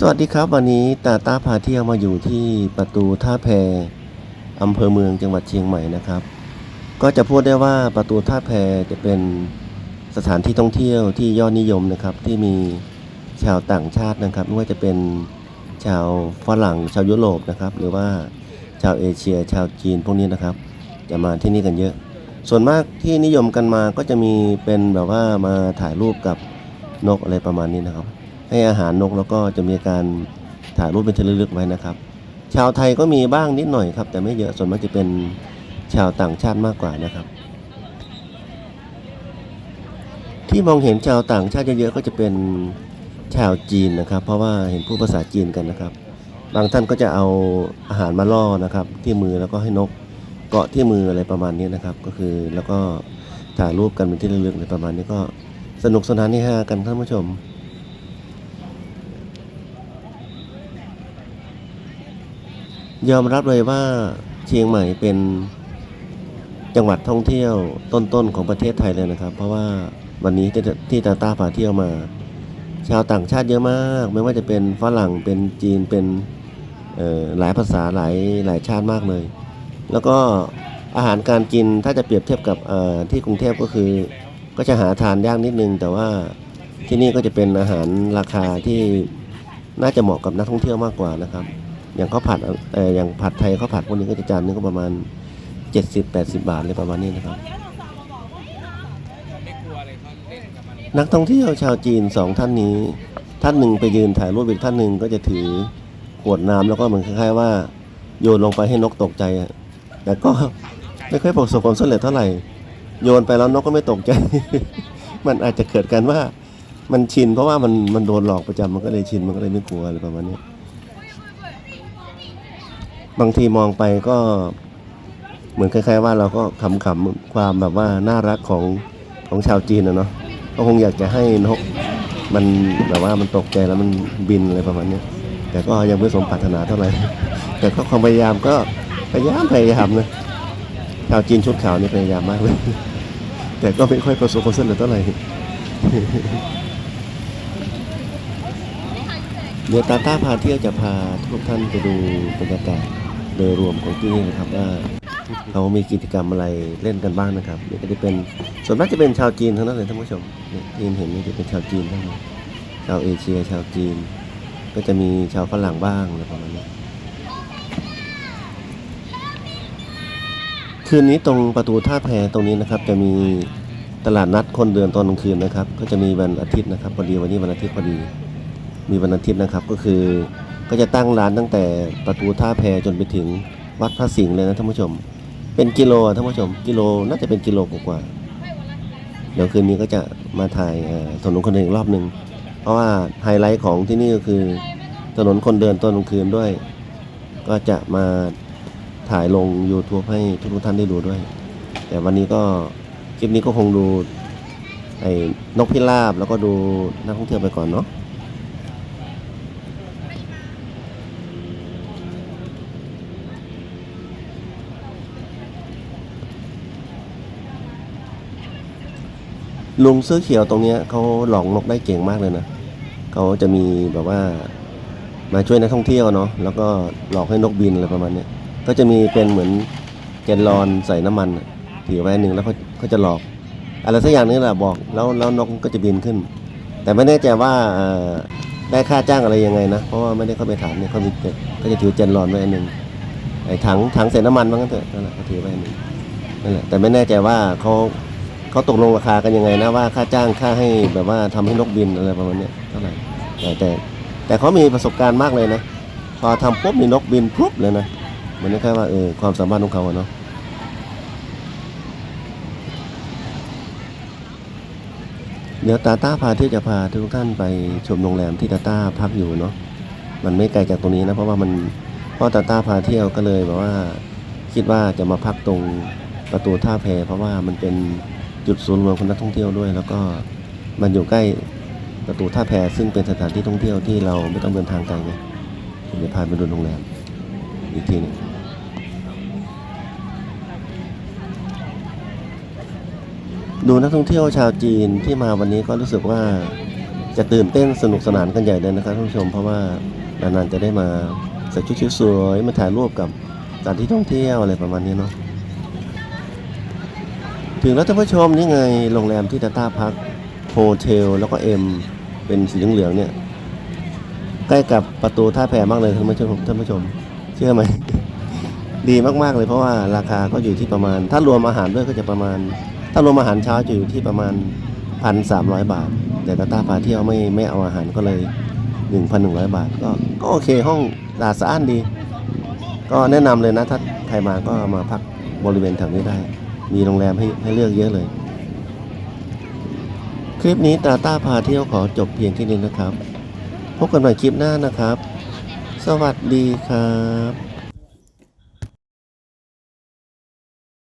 สวัสดีครับวันนี้ตาตาพาเที่ยวมาอยู่ที่ประตูท่าแพอำเภอเมืองจังหวัดเชียงใหม่นะครับ ก็จะพูดได้ว่าประตูท่าแพจะเป็นสถานที่ท่องเที่ยวที่ยอดนิยมนะครับ ที่มีชาวต่างชาตินะครับ ไม่ว่าจะเป็นชาวฝรั่งชาวยุโรปนะครับ หรือว่าชาวเอเชีย ชาวจีนพวกนี้นะครับ จะมาที่นี่กันเยอะ ส่วนมากที่นิยมกันมาก็จะมีเป็นแบบว่ามาถ่ายรูปกับนกอะไรประมาณนี้นะครับ ให้อาหารนกแล้วก็จะมีการถ่ายรูปเป็นที่ระลึกไว้นะครับ ชาวไทยก็มีบ้างนิดหน่อยครับ แต่ไม่เยอะส่วนมากจะเป็นชาวต่างชาติมากกว่านะครับ ที่มองเห็นชาวต่างชาติเยอะๆก็จะเป็นชาวจีนนะครับ เพราะว่าเห็นพูดภาษาจีนกันนะครับ บางท่านก็จะเอาอาหารมาล่อนะครับ ที่มือแล้วก็ให้นกเกาะที่มืออะไรประมาณนี้นะครับ ก็คือแล้วก็ถ่ายรูปกันเป็นที่ระลึกอะไรประมาณนี้ก็สนุกสนานนี่ฮากันท่านผู้ชม ยอมรับเลยว่าเชียงใหม่เป็นจังหวัดท่องเที่ยวต้นๆของประเทศไทยเลยนะครับ เพราะว่าวันนี้ที่ตาตาพาเที่ยวมา ชาวต่างชาติเยอะมาก ไม่ว่าจะเป็นฝรั่งเป็นจีนเป็นหลายภาษาหลายหลายชาติมากเลย แล้วก็อาหารการกินถ้าจะเปรียบเทียบกับที่กรุงเทพก็คือ ก็จะหาทานยากนิดนึง แต่ว่าที่นี่ก็จะเป็นอาหารราคาที่น่าจะเหมาะกับนักท่องเที่ยวมากกว่านะครับ อย่างข้าวผัดเอออย่างผัดไทยข้าวผัดพวกนี้ก็จะจานนึงก็ประมาณ 70-80 บาทเลยประมาณนี้นะครับ นักท่องเที่ยวชาวจีนสองท่านนี้ ท่านหนึ่งไปยืนถ่ายรูปอีกท่านหนึ่งก็จะถือขวดน้ำแล้วก็เหมือนคล้ายๆว่าโยนลงไปให้นกตกใจอะแต่ก็ไม่ค่อยประสบความสำเร็จเท่าไหร่ โยนไปแล้วนกก็ไม่ตกใจ มันอาจจะเกิดกันว่ามันชินเพราะว่ามันมันโดนหลอกประจำมันก็เลยชินมันก็เลยไม่กลัวอะไรประมาณนี้ บางทีมองไปก็เหมือนคล้ายๆว่าเราก็ขำๆความแบบว่าน่ารักของของชาวจีนนะเนาะก็คงอยากจะให้นกมันแบบว่ามันตกใจแล้วมันบินอะไรประมาณนี้แต่ก็ยังไม่สมปรารถนาเท่าไหร่แต่ก็ความพยายามก็พยายามพยายามนะชาวจีนชุดขาวนี่พยายามมากเลยแต่ก็ไม่ค่อยประสบความสำเร็จเท่าไหร่เดี๋ยวตาต้าพาเที่ยวจะพาทุกท่านไปดูบรรยากาศ โดยรวมของที่นี่นะครับว่าเขามีกิจกรรมอะไรเล่นกันบ้างนะครับนี่ก็จะเป็นส่วนมากจะเป็นชาวจีนทั้งนั้นเลยท่านผู้ชมที่เห็นนี่จะเป็นชาวจีนทั้งนั้นชาวเอเชียชาวจีน ก็จะมีชาวฝรั่งบ้างอะไรประมาณนี้คืนนี้ตรงประตูท่าแพตรงนี้นะครับ จะมีตลาดนัดคนเดินตอนกลางคืนนะครับ ก็จะมีวันอาทิตย์นะครับพอดีวันนี้วันอาทิตย์พอดี มีวันอาทิตย์นะครับก็คือ ก็จะตั้งร้านตั้งแต่ประตูท่าแพจนไปถึงวัดพระสิงห์เลยนะท่านผู้ชม เป็นกิโลท่านผู้ชม กิโลน่าจะเป็นกิโลกว่าเดี๋ยวคืนนี้ก็จะมาถ่ายถนนคนเดินอีกรอบหนึ่งเพราะว่าไฮไลท์ของที่นี่ก็คือถนนคนเดินตอนกลางคืนด้วย ก็จะมาถ่ายลง YouTube ให้ทุกท่านได้ดูด้วย แต่วันนี้ก็คลิปนี้ก็คงดูไอ้นกพิราบแล้วก็ดูนักท่องเที่ยวไปก่อนเนาะ ลุงเสื้อเขียวตรงเนี้ยเขาหลอกนกได้เก่งมากเลยนะเขาจะมีแบบว่ามาช่วยนักท่องเที่ยวเนาะแล้วก็หลอกให้นกบินอะไรประมาณเนี้ยก็จะมีเป็นเหมือนแกนลอนใส่น้ำมันถือไว้หนึ่งแล้วเขาเขาจะหลอก อะไรสักอย่างนึงแหละบอกแล้วแล้วนกก็จะบินขึ้น แต่ไม่แน่ใจว่าได้ค่าจ้างอะไรยังไงนะ เพราะว่าไม่ได้เข้าไปถามเนี่ยเขามีก็จะถือแกนลอนไว้อันหนึ่งไอ้ถังถังใส่น้ำมันมันก็เถอะนั่นแหละเขาถือไว้อันหนึ่งนั่นแหละแต่ไม่แน่ใจว่าเขา เขาตกลงราคากันยังไงนะว่าค่าจ้างค่าให้แบบว่าทำให้นกบินอะไรประมาณนี้เท่าไหร่แต่แต่เขามีประสบการณ์มากเลยนะ พอทำปุ๊บมีนกบินปุ๊บเลยนะเหมือนแค่ว่าเออความสามารถของเขาเนาะเดี๋ยวตาต้าพาที่จะพาทุกท่านไปชมโรงแรมที่ตาต้าพักอยู่เนาะมันไม่ไกลจากตรงนี้นะเพราะว่ามันเพ่อตาต้าพาเที่ยวก็เลยแบบว่า คิดว่าจะมาพักตรงประตูท่าแพเพราะว่ามันเป็น จุดศูนย์รวมของนักท่องเที่ยวด้วย แล้วก็มันอยู่ใกล้ประตูท่าแพซึ่งเป็นสถานที่ท่องเที่ยวที่เราไม่ต้องเดินทางไกลไงเดี๋ยวพาไปดูโรงแรมอีกทีหนึงดูนักท่องเที่ยวชาวจีนที่มาวันนี้ก็รู้สึกว่าจะตื่นเต้นสนุกสนานกันใหญ่เลยนะครับท่านผู้ชมเพราะว่านานๆจะได้มาใส่ชุดสวยๆมาถ่ายรูปกับสถานที่ท่องเที่ยวอะไรประมาณนี้เนาะ ถึงแล้วท่านผู้ชมนี่ไงโรงแรมที่ตาต้าพักโฮเทลแล้วก็เอ็มเป็นสีเหลืองๆเนี่ย ใกล้กับประตูท่าแพมากเลยท่านผู้ชมท่านผู้ชม เชื่อไหม ดีมากๆเลยเพราะว่าราคาก็อยู่ที่ประมาณ ถ้ารวมอาหารด้วยก็จะประมาณ ถ้ารวมอาหารเช้าจะอยู่ที่ประมาณพันสามร้อยบาท แต่ตาตาพาเที่ยวไม่ไม่เอาอาหารก็เลยหนึ่งพันหนึ่งร้อยบาท ก็ก็โอเคห้องสะอาดสะอ้านดี ก็แนะนำเลยนะถ้าใครมาก็มาพักบริเวณแถวนี้ได้ มีโรงแรมให้ให้เลือกเยอะเลย คลิปนี้ตาต้าพาเที่ยวขอจบเพียงแค่นี้นะครับ พบกันใหม่คลิปหน้านะครับ สวัสดีครับ